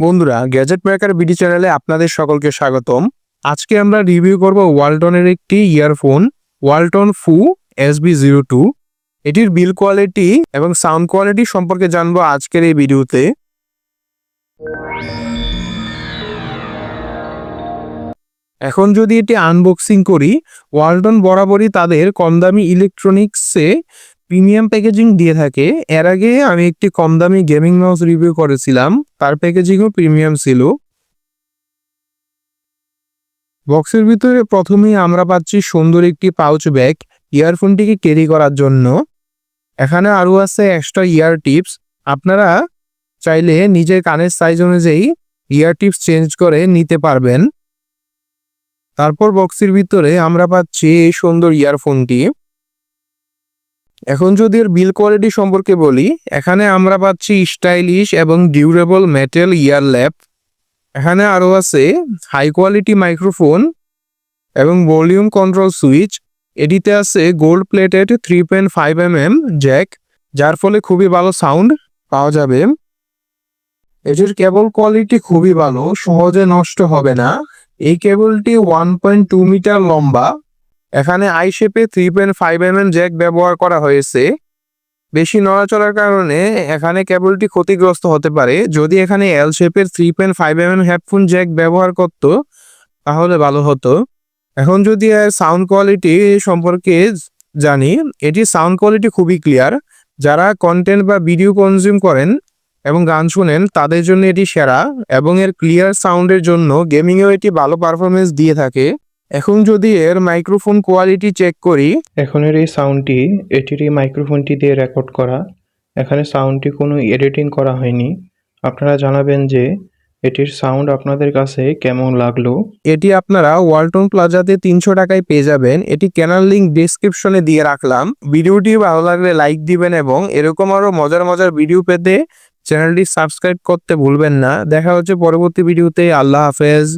বন্ধুরা gadget maker BD চ্যানেলে আপনাদের সকলকে স্বাগতম। আজকে আমরা রিভিউ করব ওয়ালটনের একটি ইয়ারফোন ওয়ালটন ফু এসবি জিরো টু এটির বিল কোয়ালিটি এবং সাউন্ড কোয়ালিটি সম্পর্কে জানব আজকের এই ভিডিওতে এখন যদি এটি আনবক্সিং করি ওয়ালটন বরাবরই তাদের কম দামি ইলেকট্রনিক্সে প্রিমিয়াম প্যাকেজিং দিয়ে থাকে। এর আগে আমি একটি কম দামি গেমিং মাউস রিভিউ করেছিলাম। তার প্যাকেজিংও প্রিমিয়াম ছিল। বক্সের ভিতরে প্রথমেই আমরা পাচ্ছি সুন্দর একটি পাউচ ব্যাগ, ইয়ারফোনটিকে ক্যারি করার জন্য। এখানে আরও আছে এক্সট্রা ইয়ার টিপস আপনারা চাইলে নিজের কানের সাইজ অনুযায়ী ইয়ার টিপস চেঞ্জ করে নিতে পারবেন। তারপর বক্সের ভিতরে আমরা পাচ্ছি এই সুন্দর ইয়ারফোনটি এখন যদি এর বিল কোয়ালিটি সম্পর্কে বলি, এখানে আমরা পাচ্ছি স্টাইলিশ এবং ডিউরেবল মেটেল ইয়ার ল্যাপ এখানে আরও আছে হাই কোয়ালিটি মাইক্রোফোন এবং ভলিউম কন্ট্রোল সুইচ এটিতে আছে gold plated three point five M M jack যার ফলে খুবই ভালো সাউন্ড পাওয়া যাবে। এটির কেবল কোয়ালিটি খুবই ভালো, সহজে নষ্ট হবে না। এই কেবলটি ওয়ান পয়েন্ট টু মিটার লম্বা। এখানে আই শেপে three point five M M jack ব্যবহার করা হয়েছে। বেশি নড়াচড়ার কারণে এখানে কেবলটি ক্ষতিগ্রস্ত হতে পারে। যদি এখানে এল শেপের three point five M M headphone jack ব্যবহার করত, তাহলে ভালো হতো। এখন যদি এর সাউন্ড কোয়ালিটি সম্পর্কে জানি এটি সাউন্ড কোয়ালিটি খুবই ক্লিয়ার যারা কন্টেন্ট বা ভিডিও কনজিউম করেন এবং গান শুনেন, তাদের জন্য এটি সেরা এবং এর ক্লিয়ার সাউন্ডের জন্য গেমিংয়েও এটি ভালো পারফরমেন্স দিয়ে থাকে। এখন যদি এর মাইক্রোফোন কোয়ালিটি চেক করি এখনের এই সাউন্ডটি এটির এই মাইক্রোফোনটি দিয়ে রেকর্ড করা। এখানে সাউন্ডটি কোনো এডিটিং করা হয়নি। আপনারা জানাবেন যে এটির সাউন্ড আপনাদের কাছে কেমন লাগল। এটি আপনারা ওয়ালটন প্লাজাতে তিনশো টাকায় পেয়ে যাবেন। এটি কেনার লিঙ্ক ডিসক্রিপশনে দিয়ে রাখলাম। ভিডিওটি ভালো লাগলে লাইক দিবেন এবং এরকম আরও মজার মজার ভিডিও পেতে চ্যানেলটি সাবস্ক্রাইব করতে ভুলবেন না। দেখা হচ্ছে পরবর্তী ভিডিওতে আল্লাহ হাফেজ।